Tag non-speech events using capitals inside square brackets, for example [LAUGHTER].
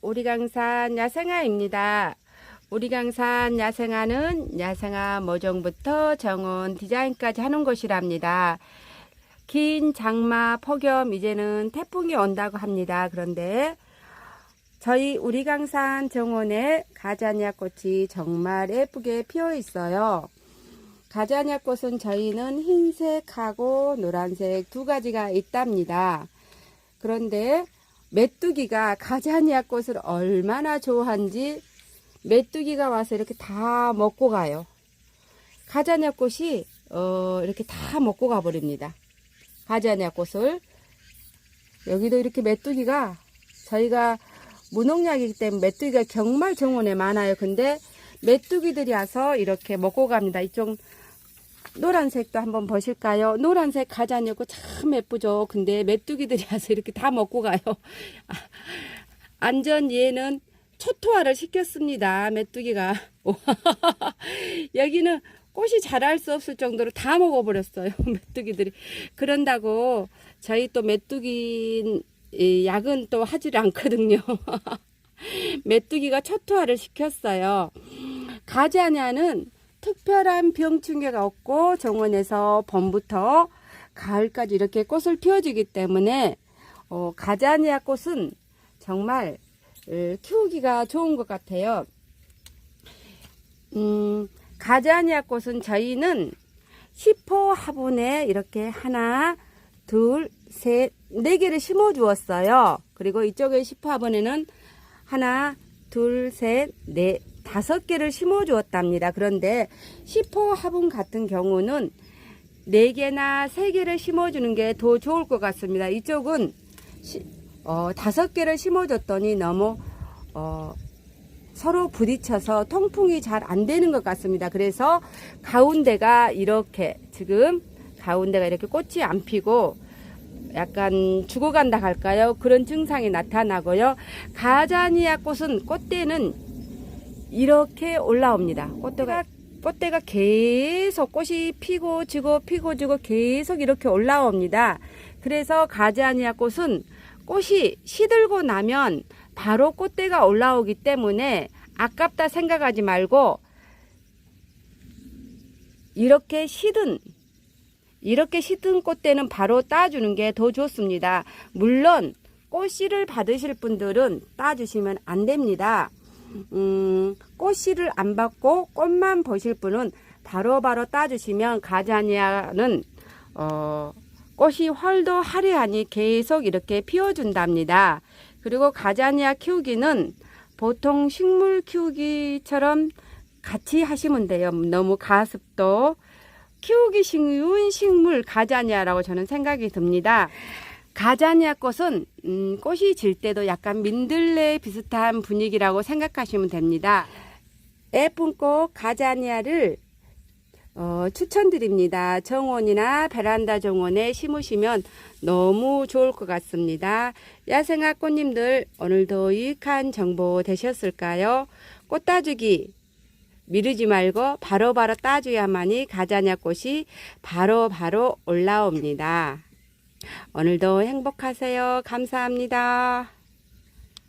우리 강산 야생아입니다. 우리 강산 야생아는 야생아 모종부터 정원 디자인까지 하는 곳이랍니다. 긴 장마, 폭염, 이제는 태풍이 온다고 합니다. 그런데 저희 우리 강산 정원에 가자니아 꽃이 정말 예쁘게 피어 있어요. 가자니아 꽃은 저희는 흰색하고 노란색 두 가지가 있답니다. 그런데 메뚜기가 가자니아 꽃을 얼마나 좋아한지 메뚜기가 와서 이렇게 다 먹고 가요. 가자니아 꽃이 어, 이렇게 다 먹고 가버립니다. 가자니아 꽃을 여기도 이렇게 메뚜기가 저희가 무농약이기 때문에 메뚜기가 정말 정원에 많아요. 근데 메뚜기들이 와서 이렇게 먹고 갑니다. 이쪽 노란색도 한번 보실까요? 노란색 가자니고 참 예쁘죠. 근데 메뚜기들이 와서 이렇게 다 먹고 가요. 아, [LAUGHS] 안전 얘는 초토화를 시켰습니다. 메뚜기가. [LAUGHS] 여기는 꽃이 자랄 수 없을 정도로 다 먹어버렸어요. [LAUGHS] 메뚜기들이. 그런다고 저희 또 메뚜기 이 약은 또 하질 않거든요. 메뚜기가 초토화를 시켰어요. 가자냐는 특별한 병충해가 없고 정원에서 봄부터 가을까지 이렇게 꽃을 피워주기 때문에 어, 가자니아 꽃은 정말 어, 키우기가 좋은 것 같아요. 음, 가자니아 꽃은 저희는 10호 화분에 이렇게 하나, 둘, 셋, 네 개를 심어 주었어요. 그리고 이쪽에 10호 화분에는 하나, 둘, 셋, 넷, 다섯 개를 심어 주었답니다. 그런데 10호 화분 같은 경우는 네 개나 세 개를 심어 주는 게 더 좋을 것 같습니다. 이쪽은 시, 어, 다섯 개를 심어 줬더니 너무 어, 서로 부딪혀서 통풍이 잘 안 되는 것 같습니다. 그래서 가운데가 이렇게 지금 가운데가 이렇게 꽃이 안 피고 약간 죽어간다 할까요? 그런 증상이 나타나고요. 가자니아 꽃은 꽃대는 이렇게 올라옵니다. 꽃대가 꽃대가 계속 꽃이 피고 지고 피고 지고 계속 이렇게 올라옵니다. 그래서 가자니아 꽃은 꽃이 시들고 나면 바로 꽃대가 올라오기 때문에 아깝다 생각하지 말고 이렇게 시든 이렇게 시든 꽃대는 바로 따주는 게 더 좋습니다. 물론 꽃씨를 받으실 분들은 따주시면 안 됩니다. 음, 꽃씨를 안 받고 꽃만 보실 분은 바로바로 바로 따주시면 가자니아는 어, 꽃이 활도 화려하니 계속 이렇게 피워준답니다. 그리고 가자니아 키우기는 보통 식물 키우기처럼 같이 하시면 돼요. 너무 가습도 키우기 쉬운 식물 가자니아라고 저는 생각이 듭니다. 가자니아 꽃은 음, 꽃이 질 때도 약간 민들레 비슷한 분위기라고 생각하시면 됩니다. 예쁜 꽃 가자니아를 어, 추천드립니다. 정원이나 베란다 정원에 심으시면 너무 좋을 것 같습니다. 야생화 꽃님들 오늘도 유익한 정보 되셨을까요? 꽃 따주기 미루지 말고 바로바로 바로 따줘야만이 가자냐 꽃이 바로바로 바로 올라옵니다. 오늘도 행복하세요. 감사합니다.